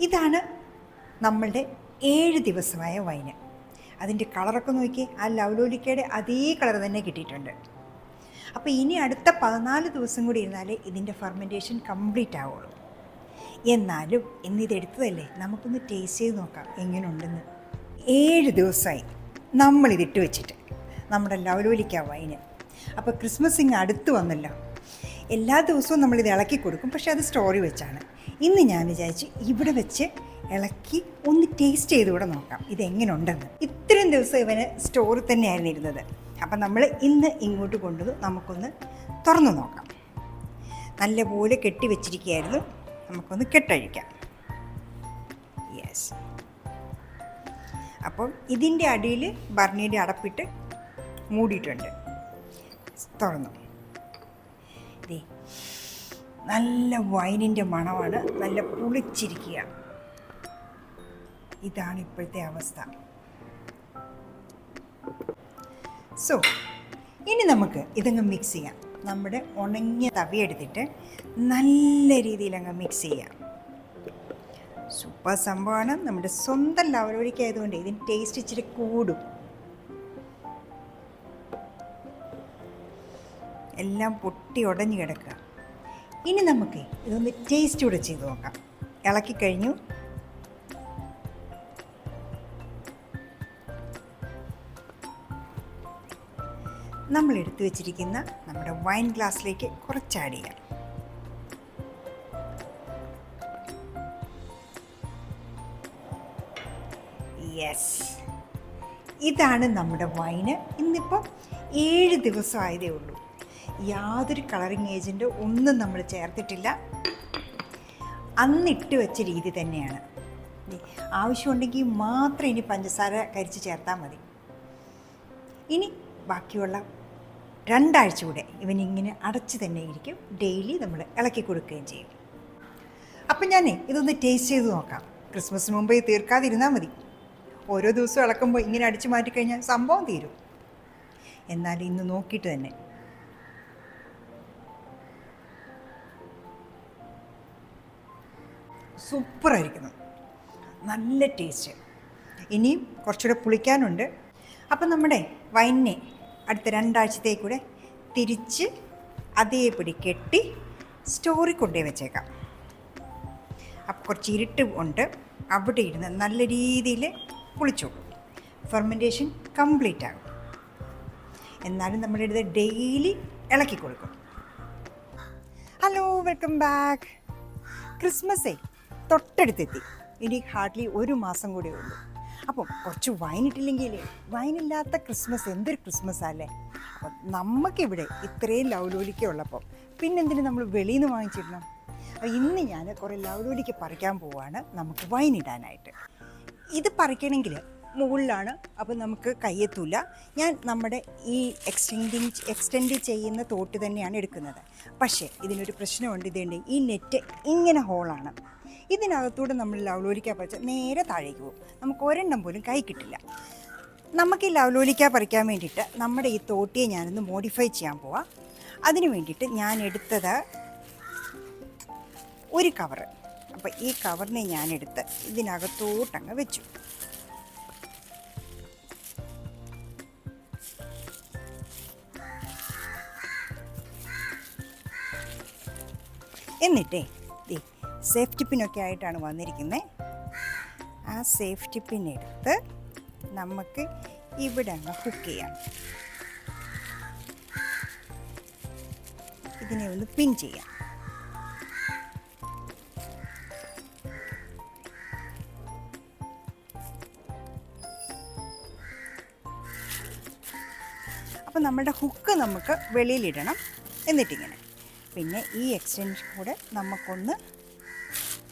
ഇതാണ് നമ്മളുടെ ഏഴ് ദിവസമായ വൈന് അതിന്റെ കളറൊക്കെ നോക്കി ആ ലവലോലിക്കയുടെ അതേ കളർ തന്നെ കിട്ടിയിട്ടുണ്ട്. അപ്പോൾ ഇനി അടുത്ത പതിനാല് ദിവസം കൂടി ഇരുന്നാലേ ഇതിന്റെ ഫെർമെന്റേഷൻ കംപ്ലീറ്റ് ആവുള്ളൂ. എന്നാലും ഇന്നിതെടുത്തതല്ലേ നമുക്കൊന്ന് ടേസ്റ്റ് ചെയ്ത് നോക്കാം എങ്ങനെയുണ്ടെന്ന് ഏഴ് ദിവസമായി നമ്മളിതിട്ട് വെച്ചിട്ട് നമ്മുടെ ലവലോലിക്ക വൈന്. അപ്പോൾ ക്രിസ്മസ് ഇങ്ങ് അടുത്ത് വന്നല്ലോ. എല്ലാ ദിവസവും നമ്മളിത് ഇളക്കി കൊടുക്കും. പക്ഷേ അത് സ്റ്റോറി വെച്ചാണ്. ഇന്ന് ഞാൻ വിചാരിച്ചു ഇവിടെ വെച്ച് ഇളക്കി ഒന്ന് ടേസ്റ്റ് ചെയ്ത് കൂടെ നോക്കാം. ഇതെങ്ങനെയുണ്ടെന്ന് ഇത്രയും ദിവസം ഇവന് സ്റ്റോറി തന്നെയായിരുന്നു ഇരുന്നത്. അപ്പം നമ്മൾ ഇന്ന് ഇങ്ങോട്ട് കൊണ്ടുവന്ന് നമുക്കൊന്ന് തുറന്നു നോക്കാം. നല്ലപോലെ കെട്ടി വെച്ചിരിക്കുകയായിരുന്നു. നമുക്കൊന്ന് കെട്ടഴിക്കാം. യെസ് അപ്പം ഇതിന്റെ അടിയിൽ ബർണിയുടെ അടപ്പിട്ട് മൂടിയിട്ടുണ്ട്. തുറന്നു. ദേ നല്ല വൈനിന്റെ മണമാണ്. നല്ല പുളിച്ചിരിക്കുക. ഇതാണ് ഇപ്പോഴത്തെ അവസ്ഥ. സോ ഇനി നമുക്ക് ഇതങ്ങ് മിക്സ് ചെയ്യാം. നമ്മുടെ ഉണങ്ങിയ തവി എടുത്തിട്ട് നല്ല രീതിയിൽ അങ്ങ് മിക്സ് ചെയ്യാം. സൂപ്പർ സംഭവമാണ്. നമ്മുടെ സ്വന്തം ലവലോലിക്കായതുകൊണ്ട് ഇതിന് ടേസ്റ്റ് ഇച്ചിരി കൂടും. എല്ലാം പൊട്ടി ഉടഞ്ഞു കിടക്കുക. ഇനി നമുക്ക് ഇതൊന്ന് ടേസ്റ്റ് കൂടെ ചെയ്ത് നോക്കാം. ഇളക്കി കഴിഞ്ഞു. നമ്മൾ എടുത്തു വെച്ചിരിക്കുന്ന നമ്മുടെ വൈൻ ഗ്ലാസ്സിലേക്ക് കുറച്ച് ആഡ് ചെയ്യാം. യെസ് ഇതാണ് നമ്മുടെ വൈന് ഇന്നിപ്പോൾ ഏഴ് ദിവസം ആയതേ ഉള്ളൂ. യാതൊരു കളറിങ് ഏജന്റും ഒന്നും നമ്മൾ ചേർത്തിട്ടില്ല. അന്നിട്ട് വെച്ച രീതി തന്നെയാണ്. ആവശ്യമുണ്ടെങ്കിൽ മാത്രം ഇനി പഞ്ചസാര കരിച്ച് ചേർത്താൽ മതി. ഇനി ബാക്കിയുള്ള രണ്ടാഴ്ച കൂടെ ഇവനിങ്ങനെ അടച്ച് തന്നെ ഇരിക്കും. ഡെയിലി നമ്മൾ ഇളക്കി കൊടുക്കുകയും ചെയ്യും. അപ്പം ഞാൻ ഇതൊന്ന് ടേസ്റ്റ് ചെയ്ത് നോക്കാം. ക്രിസ്മസിന് മുമ്പ് തീർക്കാതിരുന്നാൽ മതി. ഓരോ ദിവസവും ഇളക്കുമ്പോൾ ഇങ്ങനെ അടിച്ചു മാറ്റിക്കഴിഞ്ഞാൽ സംഭവം തീരും. എന്നാൽ ഇന്ന് നോക്കിയിട്ട് തന്നെ. സൂപ്പറായിരിക്കുന്നു. നല്ല ടേസ്റ്റ്. ഇനിയും കുറച്ചുകൂടെ പുളിക്കാനുണ്ട്. അപ്പം നമ്മുടെ വൈനെ അടുത്ത രണ്ടാഴ്ചത്തേക്കൂടെ തിരിച്ച് അതേപടി കെട്ടി സ്റ്റോറി കൊണ്ടുപോയി വെച്ചേക്കാം. അപ്പോൾ കുറച്ച് ഇരുട്ട് ഉണ്ട്. അവിടെ ഇരുന്ന് നല്ല രീതിയിൽ പുളിച്ചോളും ഫെർമെന്റേഷൻ കംപ്ലീറ്റ് ആകും. എന്നാലും നമ്മുടെ അടുത്ത് ഡെയിലി ഇളക്കി കൊടുക്കും. Hello welcome back. ക്രിസ്മസേ. തൊട്ടടുത്തെത്തി. ഇനി ഹാർഡ്ലി ഒരു മാസം കൂടെ ഉള്ളൂ. അപ്പം കുറച്ച് വൈൻ ഇട്ടില്ലെങ്കിൽ വൈനില്ലാത്ത ക്രിസ്മസ് എന്തൊരു ക്രിസ്മസ് അല്ലേ? അപ്പം നമുക്കിവിടെ ഇത്രയും ലൗലോലിക്ക ഉള്ളപ്പോൾ പിന്നെന്തിനു നമ്മൾ വെളിയിൽ നിന്ന് വാങ്ങിച്ചിടണം? അപ്പോൾ ഇന്ന് ഞാൻ കുറേ ലൗലോലിക്ക പറിക്കാൻ പോവാണ്. നമുക്ക് വൈൻ ഇടാനായിട്ട്. ഇത് പറിക്കണമെങ്കിൽ മുകളിലാണ്. അപ്പോൾ നമുക്ക് കയ്യെത്തൂല. ഞാൻ നമ്മുടെ ഈ എക്സ്റ്റെൻഡിങ് എക്സ്റ്റെൻഡ് ചെയ്യുന്ന തോട്ട് തന്നെയാണ് എടുക്കുന്നത്. പക്ഷേ ഇതിനൊരു പ്രശ്നമുണ്ട്. ഇതേണ്ട ഈ നെറ്റ് ഇങ്ങനെ ഹോളാണ് ഇതിനകത്തൂടെ നമ്മൾ ലവലോലിക്ക പറിച്ച് നേരെ താഴേക്ക് പോകും. നമുക്ക് ഒരെണ്ണം പോലും കൈ കിട്ടില്ല. നമുക്ക് ഈ ലവലോലിക്കാ പറിക്കാൻ വേണ്ടിയിട്ട് നമ്മുടെ ഈ തോട്ടിയെ ഞാനൊന്ന് മോഡിഫൈ ചെയ്യാൻ പോവാം. അതിന് വേണ്ടിയിട്ട് ഞാൻ എടുത്തത് ഒരു കവറ് അപ്പോൾ ഈ കവറിനെ ഞാനെടുത്ത് ഇതിനകത്തോട്ടങ്ങ് വെച്ചു. എന്നിട്ടേ സേഫ്റ്റി പിന്നൊക്കെ ആയിട്ടാണ് വന്നിരിക്കുന്നത് ആ സേഫ്റ്റി പിൻ എടുത്ത് നമുക്ക് ഇവിടെ അങ്ങ് ഹുക്ക് ചെയ്യാം. ഇതിനെ ഒന്ന് പിൻ ചെയ്യാം. അപ്പോൾ നമ്മുടെ ഹുക്ക് നമുക്ക് വെളിയിലിടണം എന്നിട്ടിങ്ങനെ. പിന്നെ ഈ എക്സ്റ്റൻഷൻ കൂടെ നമുക്കൊന്ന്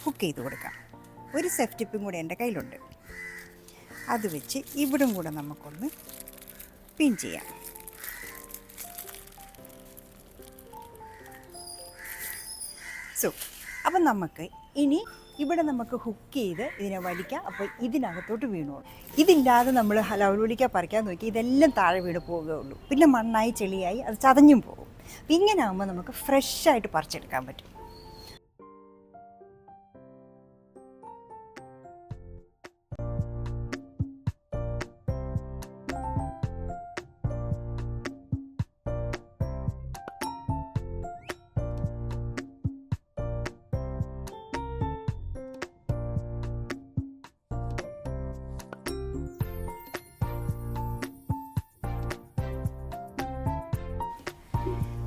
ഹുക്ക് ചെയ്ത് കൊടുക്കാം. ഒരു സെഫ് ടിപ്പും കൂടെ എന്റെ കയ്യിലുണ്ട്. അത് വെച്ച് ഇവിടും കൂടെ നമുക്കൊന്ന് പിൻ ചെയ്യാം. സോ അപ്പം നമുക്ക് ഇനി ഇവിടെ നമുക്ക് ഹുക്ക് ചെയ്ത് ഇതിനെ വലിക്കാം. അപ്പോൾ ഇതിനകത്തോട്ട് വീണോളൂ. ഇതില്ലാതെ നമ്മൾ ഹലവലുളിക്ക പറിക്കാൻ നോക്കി ഇതെല്ലാം താഴെ വീണ് പോവുകയുള്ളൂ പിന്നെ മണ്ണായി ചെളിയായി അത് ചതഞ്ഞും പോകും. ഇങ്ങനെ ആകുമ്പോൾ നമുക്ക് ഫ്രഷായിട്ട് പറിച്ചെടുക്കാൻ പറ്റും.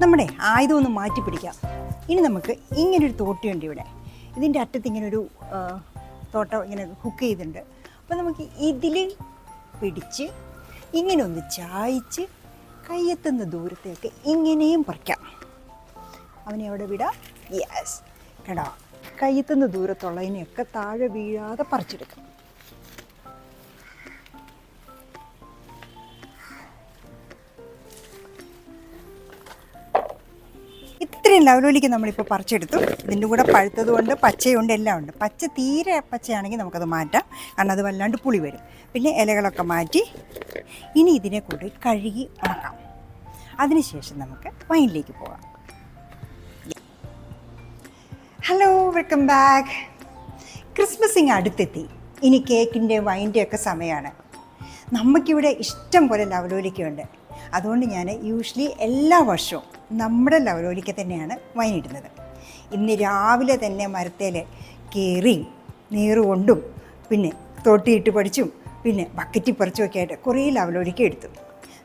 നമ്മുടെ ആയുധം ഒന്ന് മാറ്റി പിടിക്കാം. ഇനി നമുക്ക് ഇങ്ങനൊരു തോട്ടിയുണ്ട് ഇവിടെ. ഇതിന്റെ അറ്റത്ത് ഇങ്ങനെ ഒരു തോട്ടം ഇങ്ങനെ ഹുക്ക് ചെയ്തിട്ടുണ്ട്. അപ്പോൾ നമുക്ക് ഇതിൽ പിടിച്ച് ഇങ്ങനെ ഒന്ന് ചായച്ച് കയ്യെത്തുന്ന ദൂരത്തേക്ക് ഇങ്ങനെയും പറിക്കാം. അവനെ അവിടെ വിടാം. യെസ് കേട്ടോ കയ്യെത്തുന്ന ദൂരത്തുള്ളതിനെയൊക്കെ താഴെ വീഴാതെ പറിച്ചെടുക്കാം. ഇത്രയും ലവലോലിക്ക് നമ്മളിപ്പോൾ പറിച്ചെടുത്തു. ഇതിന്റെ കൂടെ പഴുത്തതുകൊണ്ട് പച്ചയുണ്ട് എല്ലാം ഉണ്ട്. പച്ച തീരെ പച്ചയാണെങ്കിൽ നമുക്കത് മാറ്റാം. കാരണം അത് വല്ലാണ്ട് പുളി വരും. പിന്നെ ഇലകളൊക്കെ മാറ്റി ഇനി ഇതിനെ കൂടി കഴുകി ഉണക്കാം. അതിനുശേഷം നമുക്ക് വൈനിലേക്ക് പോകാം. ഹലോ വെൽക്കം ബാക്ക് ക്രിസ്മസ് ഇങ്ങ് അടുത്തെത്തി. ഇനി കേക്കിന്റെ വൈന്റെ ഒക്കെ സമയമാണ്. നമുക്കിവിടെ ഇഷ്ടം പോലെ ലവലോലിക്കയുണ്ട്. അതുകൊണ്ട് ഞാൻ യൂഷ്വലി എല്ലാ വർഷവും നമ്മുടെ ലവലോലിക്ക തന്നെയാണ് വൈനിടുന്നത്. ഇന്ന് രാവിലെ തന്നെ മരത്തേൽ കയറി നീറുകൊണ്ടും പിന്നെ തൊട്ടിയിട്ട് പഠിച്ചും പിന്നെ ബക്കറ്റിൽ പറിച്ചുമൊക്കെ ആയിട്ട് കുറേ ലവലോലിക്ക എടുത്തു.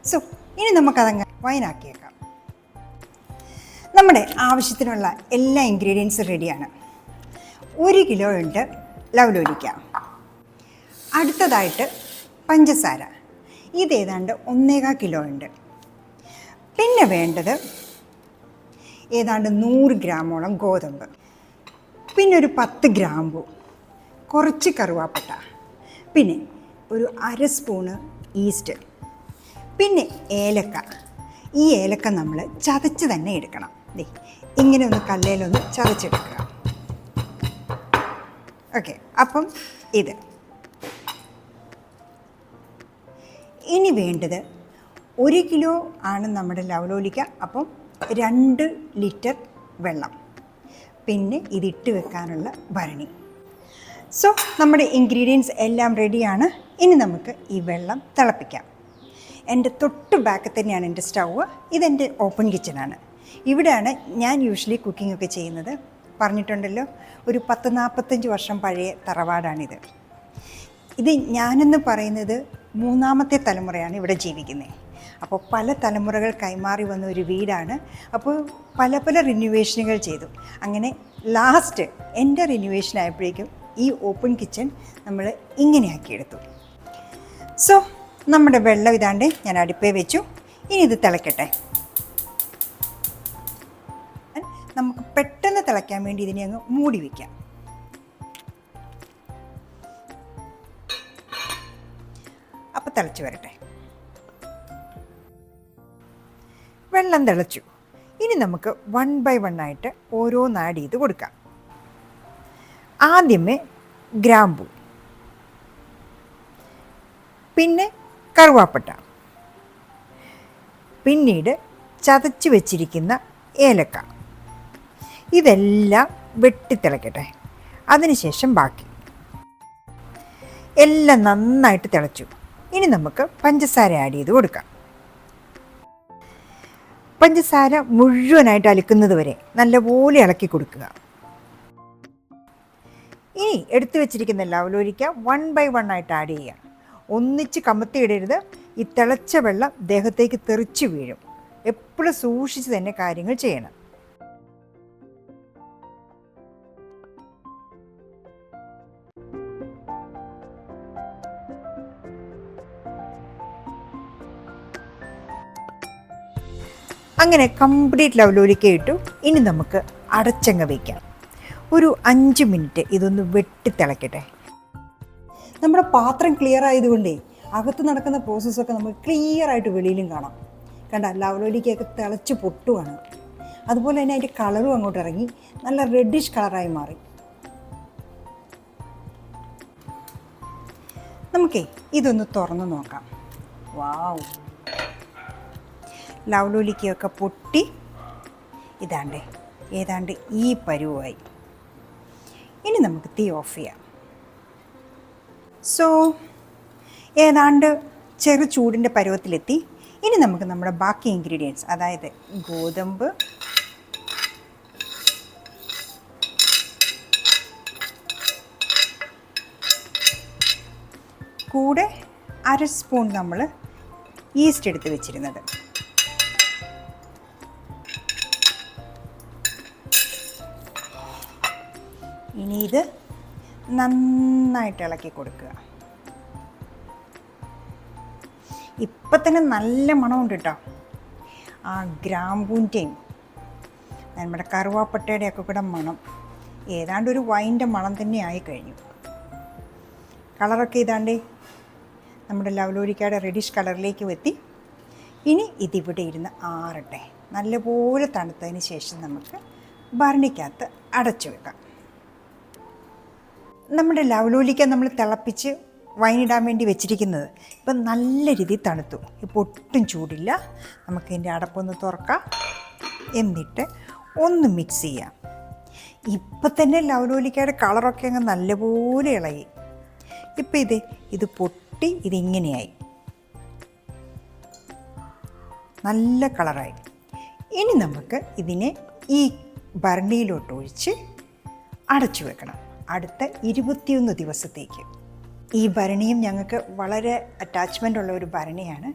സോ ഇനി നമുക്കതങ്ങ് വൈനാക്കിയേക്കാം. നമ്മുടെ ആവശ്യത്തിനുള്ള എല്ലാ ഇൻഗ്രീഡിയൻസും റെഡിയാണ് ഒരു കിലോ ഉണ്ട് ലവലോലിക്ക. അടുത്തതായിട്ട് പഞ്ചസാര. ഇതേതാണ്ട് ഒന്നേകാൽ കിലോ ഉണ്ട്. പിന്നെ വേണ്ടത് ഏതാണ്ട് നൂറ് ഗ്രാമോളം ഗോതമ്പ്. പിന്നെ ഒരു പത്ത് ഗ്രാമ്പു കുറച്ച് കറുവാപ്പട്ട പിന്നെ ഒരു അര സ്പൂണ് ഈസ്റ്റ് പിന്നെ ഏലക്ക. ഈ ഏലക്ക നമ്മൾ ചതച്ച് തന്നെ എടുക്കണം. ഇങ്ങനെ ഒന്ന് കല്ലേലൊന്ന് ചതച്ചെടുക്കുക. ഓക്കെ അപ്പം ഇത്. ഇനി വേണ്ടത് ഒരു കിലോ ആണ് നമ്മുടെ ലവലോലിക്ക. അപ്പം രണ്ട് ലിറ്റർ വെള്ളം. പിന്നെ ഇതിട്ട് വെക്കാനുള്ള ഭരണി. സോ നമ്മുടെ ഇൻഗ്രീഡിയൻസ് എല്ലാം റെഡിയാണ്. ഇനി നമുക്ക് ഈ വെള്ളം തിളപ്പിക്കാം. എന്റെ തൊട്ട് ബാക്ക് തന്നെയാണ് എന്റെ സ്റ്റൗവ് ഇതെന്റെ ഓപ്പൺ കിച്ചണാണ്. ഇവിടെയാണ് ഞാൻ യൂഷ്വലി കുക്കിംഗ് ഒക്കെ ചെയ്യുന്നത്. പറഞ്ഞിട്ടുണ്ടല്ലോ ഒരു പത്ത് നാൽപ്പത്തഞ്ച് വർഷം പഴയ തറവാടാണിത്. ഇത് ഞാനെന്ന് പറയുന്നത് മൂന്നാമത്തെ തലമുറയാണ് ഇവിടെ ജീവിക്കുന്നത്. അപ്പോൾ പല തലമുറകൾ കൈമാറി വന്ന ഒരു വീടാണ്. അപ്പോൾ പല പല റിന്യൂവേഷനുകൾ ചെയ്തു. അങ്ങനെ ലാസ്റ്റ് എന്റെ റിന്യൂവേഷൻ ആയപ്പോഴേക്കും ഈ ഓപ്പൺ കിച്ചൺ നമ്മൾ ഇങ്ങനെയാക്കിയെടുത്തു. സോ നമ്മുടെ വെള്ളം ഇതാണ്ട് ഞാൻ അടുപ്പേ വെച്ചു. ഇനി ഇത് തിളക്കട്ടെ. നമുക്ക് പെട്ടെന്ന് തിളയ്ക്കാൻ വേണ്ടി ഇതിനെ അങ്ങ് മൂടി വയ്ക്കാം അപ്പോൾ തിളച്ച് വരട്ടെ. വെള്ളം തിളച്ചു. ഇനി നമുക്ക് വൺ ബൈ വൺ ആയിട്ട് ഓരോന്ന് ആഡ് ചെയ്ത് കൊടുക്കാം. ആദ്യമേ ഗ്രാമ്പു. പിന്നെ കറുവാപ്പട്ട. പിന്നീട് ചതച്ച് വെച്ചിരിക്കുന്ന ഏലക്ക. ഇതെല്ലാം വെട്ടിത്തിളക്കട്ടെ അതിനുശേഷം ബാക്കി. എല്ലാം നന്നായിട്ട് തിളച്ചു. ഇനി നമുക്ക് പഞ്ചസാര ആഡ് ചെയ്ത് കൊടുക്കാം. പഞ്ചസാര മുഴുവനായിട്ട് അലക്കുന്നത് വരെ നല്ലപോലെ ഇളക്കി കൊടുക്കുക. ഇനി എടുത്തു വെച്ചിരിക്കുന്ന ലവലോരിക്ക വൺ ബൈ വൺ ആയിട്ട് ആഡ് ചെയ്യുക. ഒന്നിച്ച് കമത്തിയിടരുത്. ഈ തിളച്ച വെള്ളം ദേഹത്തേക്ക് തെറിച്ച് വീഴും. എപ്പോഴും സൂക്ഷിച്ച് തന്നെ കാര്യങ്ങൾ ചെയ്യണം. അങ്ങനെ കംപ്ലീറ്റ് ലവലോലിക്ക ഇട്ടു. ഇനി നമുക്ക് അടച്ചങ്ങ വയ്ക്കാം ഒരു അഞ്ച് മിനിറ്റ് ഇതൊന്ന് വെട്ടി തിളക്കട്ടെ. നമ്മുടെ പാത്രം ക്ലിയർ ആയതുകൊണ്ടേ അകത്ത് നടക്കുന്ന പ്രോസസ്സൊക്കെ നമുക്ക് ക്ലിയർ ആയിട്ട് വെളിയിലും കാണാം. കണ്ട ലവലോലിക്കൊക്കെ തിളച്ച് പൊട്ടുവാണ്. അതുപോലെ തന്നെ അതിന്റെ കളറും അങ്ങോട്ട് ഇറങ്ങി. നല്ല റെഡിഷ് കളറായി മാറി. നമുക്കേ ഇതൊന്ന് തുറന്ന് നോക്കാം. വാവ് ലവലോലിക്കയൊക്കെ പൊട്ടി. ഇതാണ്ട് ഏതാണ്ട് ഈ പരുവായി. ഇനി നമുക്ക് തീ ഓഫ് ചെയ്യാം. സോ ഏതാണ്ട് ചെറു ചൂടിന്റെ പരുവത്തിലെത്തി. ഇനി നമുക്ക് നമ്മുടെ ബാക്കി ഇൻഗ്രീഡിയൻസ് അതായത് ഗോതമ്പ് കൂടെ അര സ്പൂൺ നമ്മൾ ഈസ്റ്റ് എടുത്ത് വെച്ചിരുന്നത്. ഇനി ഇത് നന്നായിട്ട് ഇളക്കി കൊടുക്കുക. ഇപ്പം തന്നെ നല്ല മണമുണ്ട് കേട്ടോ ആ ഗ്രാമ്പൂന്റെയും നമ്മുടെ കറുവാപ്പട്ടയുടെ ഒക്കെ കൂടെ മണം ഏതാണ്ട് ഒരു വൈന്റെ മണം തന്നെ ആയി കഴിഞ്ഞു. കളറൊക്കെ ഏതാണ്ടേ നമ്മുടെ ലവലോരിക്കയുടെ റെഡിഷ് കളറിലേക്ക് എത്തി ഇനി ഇതിവിടെ ഇരുന്ന് ആറട്ടെ. നല്ലപോലെ തണുത്തതിന് ശേഷം നമുക്ക് ഭരണിക്കകത്ത് അടച്ചു വെക്കാം. നമ്മുടെ ലവലോലിക്ക നമ്മൾ തിളപ്പിച്ച് വൈനിടാൻ വേണ്ടി വെച്ചിരിക്കുന്നത്. ഇപ്പം നല്ല രീതിയിൽ തണുത്തു. ഇപ്പോൾ ഒട്ടും ചൂടില്ല. നമുക്ക് ഇതിന്റെ അടപ്പൊന്ന് തുറക്കാം. എന്നിട്ട് ഒന്ന് മിക്സ് ചെയ്യാം. ഇപ്പം തന്നെ ലവലോലിക്കയുടെ കളറൊക്കെ അങ്ങ് നല്ലപോലെ ഇളകി. ഇപ്പം ഇത് ഇത് പൊട്ടി ഇതിങ്ങനെയായി. നല്ല കളറായി ഇനി നമുക്ക് ഇതിനെ ഈ ഭരണിയിലോട്ട് ഒഴിച്ച് അടച്ചു വെക്കണം. അടുത്ത ഇരുപത്തിയൊന്ന് ദിവസത്തേക്ക്. ഈ ഭരണിയും ഞങ്ങൾക്ക് വളരെ അറ്റാച്ച്മെന്റ് ഉള്ള ഒരു ഭരണിയാണ്.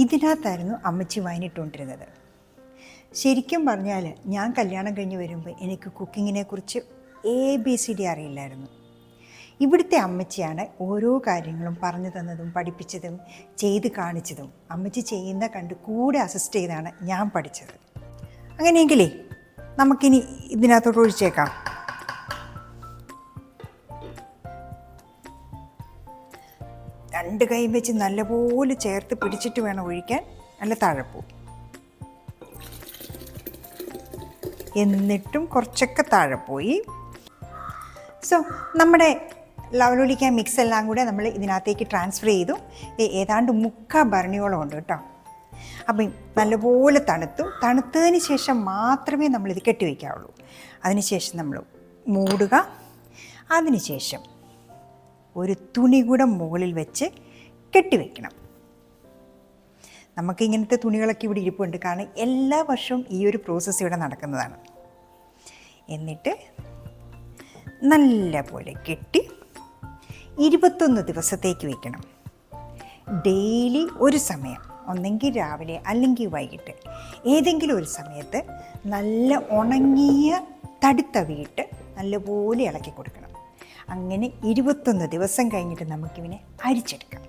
ഇതിനകത്തായിരുന്നു അമ്മച്ചി വാങ്ങിയിട്ടുകൊണ്ടിരുന്നത് ശരിക്കും പറഞ്ഞാൽ ഞാൻ കല്യാണം കഴിഞ്ഞ് വരുമ്പോൾ എനിക്ക് കുക്കിങ്ങിനെ കുറിച്ച് എ ബി സി ഡി അറിയില്ലായിരുന്നു. ഇവിടുത്തെ അമ്മച്ചിയാണ് ഓരോ കാര്യങ്ങളും പറഞ്ഞു തന്നതും പഠിപ്പിച്ചതും ചെയ്ത് കാണിച്ചതും. അമ്മച്ചി ചെയ്യുന്ന കണ്ട് കൂടെ അസിസ്റ്റ് ചെയ്താണ് ഞാൻ പഠിച്ചത്. അങ്ങനെയെങ്കിലേ നമുക്കിനി ഇതിനകത്തോട്ട് ഒഴിച്ചേക്കാം. രണ്ട് കൈ വെച്ച് നല്ലപോലെ ചേർത്ത് പിടിച്ചിട്ട് വേണം ഒഴിക്കാൻ. നല്ല താഴെപ്പോ. എന്നിട്ടും കുറച്ചൊക്കെ താഴെ പോയി സോ നമ്മുടെ ലവലൊലിക്ക മിക്സ് എല്ലാം കൂടെ നമ്മൾ ഇതിനകത്തേക്ക് ട്രാൻസ്ഫർ ചെയ്തു. ഏതാണ്ട് മുക്കാ ഭരണിയോളം ഉണ്ട് കേട്ടോ. അപ്പം നല്ലപോലെ തണുത്തു. തണുത്തതിന് ശേഷം മാത്രമേ നമ്മളിത് കെട്ടിവെക്കാവുള്ളൂ. അതിനുശേഷം നമ്മൾ മൂടുക. അതിനുശേഷം ഒരു തുണി കൂടെ മുകളിൽ വെച്ച് കെട്ടിവെക്കണം. നമുക്ക് ഇങ്ങനത്തെ തുണികളൊക്കെ ഇവിടെ ഇരിപ്പുണ്ട്. കാരണം എല്ലാ വർഷവും ഈ ഒരു പ്രോസസ്സ് ഇവിടെ നടക്കുന്നതാണ്. എന്നിട്ട് നല്ല പോലെ കെട്ടി ഇരുപത്തൊന്ന് ദിവസത്തേക്ക് വെക്കണം. ഡെയിലി ഒരു സമയം. ഒന്നെങ്കിൽ രാവിലെ അല്ലെങ്കിൽ വൈകിട്ട്. ഏതെങ്കിലും ഒരു സമയത്ത് നല്ല ഉണങ്ങിയ തടുത്തവിയിട്ട് നല്ലപോലെ ഇളക്കി കൊടുക്കണം. അങ്ങനെ ഇരുപത്തൊന്ന് ദിവസം കഴിഞ്ഞിട്ട് നമുക്കിവനെ അരിച്ചെടുക്കാം.